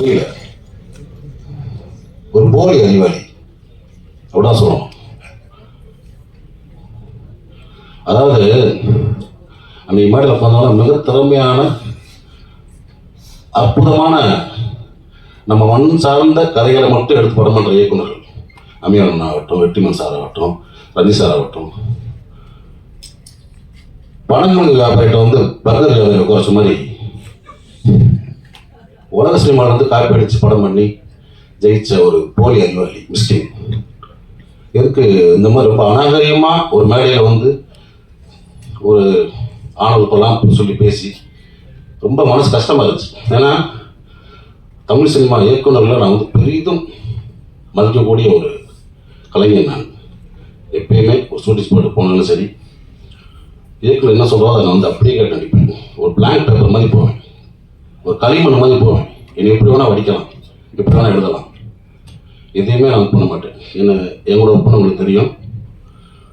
புரியல. ஒரு போலி அறிவாளி. அப்படிதான் சொல்லணும் அதாவது அன்னைக்கு மேடையில் உட்காந்தாலும் மிக திறமையான அற்புதமான நம்ம மண் சார்ந்த கதைகளை மட்டும் எடுத்து படம் பண்ணுற இயக்குனர்கள் அமியன் ஆகட்டும் வெற்றிமன் சார் ஆகட்டும் ரஜி சார் ஆகட்டும். பணங்கள் வியாபாரிட்ட வந்து பர்கர் வியாபாரி குறைச்ச மாதிரி உலக சினிமாவில் வந்து காப்பி அடித்து படம் பண்ணி ஜெயிச்ச ஒரு போலி அறிவாளி மிஸ்டேக் எதுக்கு இந்த மாதிரி ரொம்ப அநாகரியமாக ஒரு மேடையில் வந்து ஒரு ஆணவத்தெல்லாம் சொல்லி பேசி ரொம்ப மனசு கஷ்டமாக இருந்துச்சு. ஏன்னா தமிழ் சினிமா இயக்குனரில் நான் வந்து பெரிதும் மதிக்கக்கூடிய ஒரு கலைஞர் நான். எப்பயுமே ஒரு ஷூட்டிங் ஸ்பாட்டு போனாலும் சரி. இயக்குனர் என்ன சொல்கிறோம் அதை நான் வந்து அப்படியே கேட்டு நடிப்பேன் ஒரு பிளாங்க் பேப்பர் மாதிரி போவேன். ஒரு களிமண் மாதிரி போவேன் என்னை எப்படி வேணால் வடிக்கலாம். எப்படி வேணால் எழுதலாம். எதையுமே நான் பண்ண மாட்டேன். என்ன எங்களோட ஒப்பனை உங்களுக்கு தெரியும்.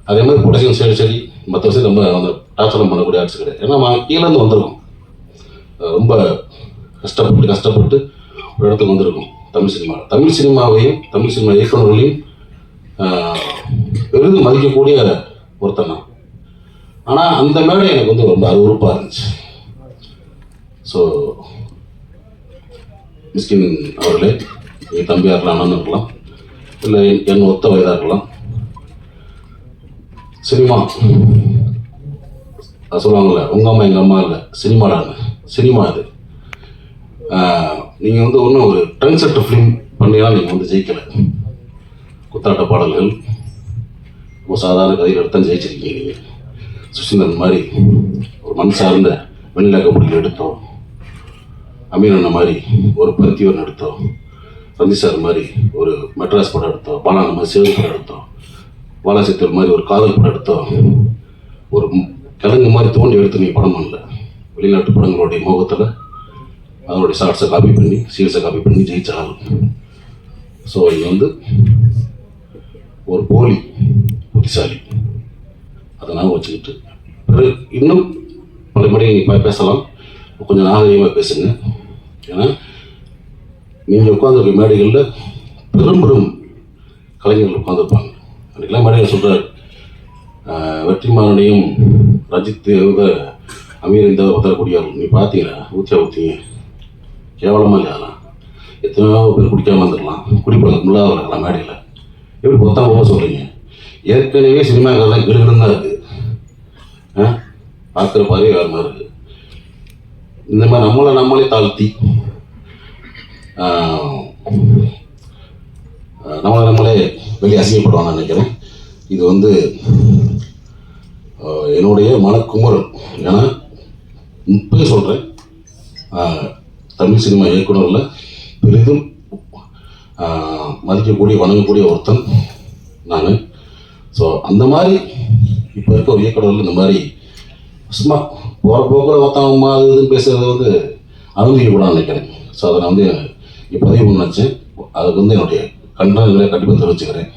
அதே மாதிரி ப்ரொடக்ஷன் சரி சரி மற்ற விஷயம் நம்ம அந்த டார்ச்சரம் பண்ணக்கூடிய ஆட்சி கிடையாது. ஏன்னா கீழேருந்து வந்திருக்கோம். ரொம்ப கஷ்டப்பட்டு கஷ்டப்பட்டு ஒரு இடத்துக்கு வந்திருக்கோம். தமிழ் சினிமா. தமிழ் சினிமாவையும் தமிழ் சினிமா இயக்குநர்களையும் பெரிதும் மதிக்கக்கூடிய ஒருத்தன் நான். ஆனால் அந்த மேடை எனக்கு வந்து ரொம்ப அருவறுப்பாக இருந்துச்சு. ஸோ மிஸ்கின் அவர்களே என் தம்பியாக இருக்கலாம் அண்ணன் இருக்கலாம் இல்லை என் என் ஒத்த வயதாக இருக்கலாம் சினிமா. அது சொல்லுவாங்கல்ல உங்கள் அம்மா எங்கள் அம்மா இல்லை சினிமாடாங்க சினிமா இது. நீங்கள் வந்து ஒன்றும் ஒரு ட்ரெண்ட் செட் ஃபிலிம் பண்ணினா நீங்கள் வந்து ஜெயிக்கலை. குத்தாட்ட பாடல்கள் ஒரு சாதாரண கதையில் எடுத்தான் ஜெயிச்சிருக்கீங்க நீங்கள் சுஷிந்தன் மாதிரி ஒரு மண் சார்ந்த வெண்ணில எடுத்தோம். அமீன் மாதிரி ஒரு பருத்திவன் எடுத்தோம் ரஞ்சி சார் மாதிரி ஒரு மெட்ராஸ் படம் எடுத்தோம் பாலான மாதிரி சிவன் படம் எடுத்தோம் பாலாசித்தூர் மாதிரி ஒரு காதல் படம் எடுத்தோம். ஒரு கிழங்கு மாதிரி தோண்டி எடுத்து நீ படம் பண்ணல. வெளிநாட்டு படங்களுடைய முகத்தில் அதனுடைய ஷார்ட்ஸை காப்பி பண்ணி சீல்ஸை காப்பி பண்ணி ஜெயிச்ச ஸோ இது வந்து ஒரு போலி புத்திசாலி. அதை நான் வச்சுக்கிட்டு பிறகு இன்னும் பல முறை நீங்கள் பேசலாம். கொஞ்சம் நாகரிகமாக பேசுங்க. ஏன்னா நீங்கள் உட்காந்துருக்க மேடைகளில் பெரும் பெரும் கலைஞர்கள் உட்காந்துருப்பாங்க அன்றைக்கெல்லாம் மேடையில் சொல்கிறார் வெற்றிமாறனையும் ரஜித் இவங்க அமீர் இந்த உத்தரக்கூடிய நீ பார்த்தீங்களா ஊற்றியா ஊற்றிங்க கேவலமாக இல்லையா எத்தனையோ பேர் குடிக்காமல் வந்துடலாம் குடிப்பாங்க முள்ளாக இருக்கலாம் மேடையில். எப்படி பொத்தாம போக சொல்கிறீங்க ஏற்கனவே சினிமாக்கள்லாம் கிடுகிடுன்னு தான் இருக்குது ஆ? பார்க்குற பாரு வேறு மாதிரி இருக்குது இந்த மாதிரி நம்மளை நம்மளே தாழ்த்தி நம்மளை நம்மளே வெளியே அசிங்கப்படுவான்னு நினைக்கிறேன். இது வந்து என்னுடைய மனக்குமுறல். ஏன்னா இப்போ சொல்கிறேன் தமிழ் சினிமா இயக்குனரில் பெரிதும் மதிக்கக்கூடிய வணங்கக்கூடிய ஒருத்தன் நான். ஸோ அந்த மாதிரி இப்போ இருக்க ஒரு இயக்குனர்கள் இந்த மாதிரி சும்மா போகிற போக்கில் ஒருத்தவங்க அது இதுன்னு பேசுறது வந்து அனுமதிக்கப்படாது நினைக்கிறேன். ஸோ அதை நான் வந்து இப்போதையும் முன்னாச்சு அதுக்கு வந்து என்னுடைய கண்டனங்களை கண்டிப்பாக தெரிவிச்சுக்கிறேன்.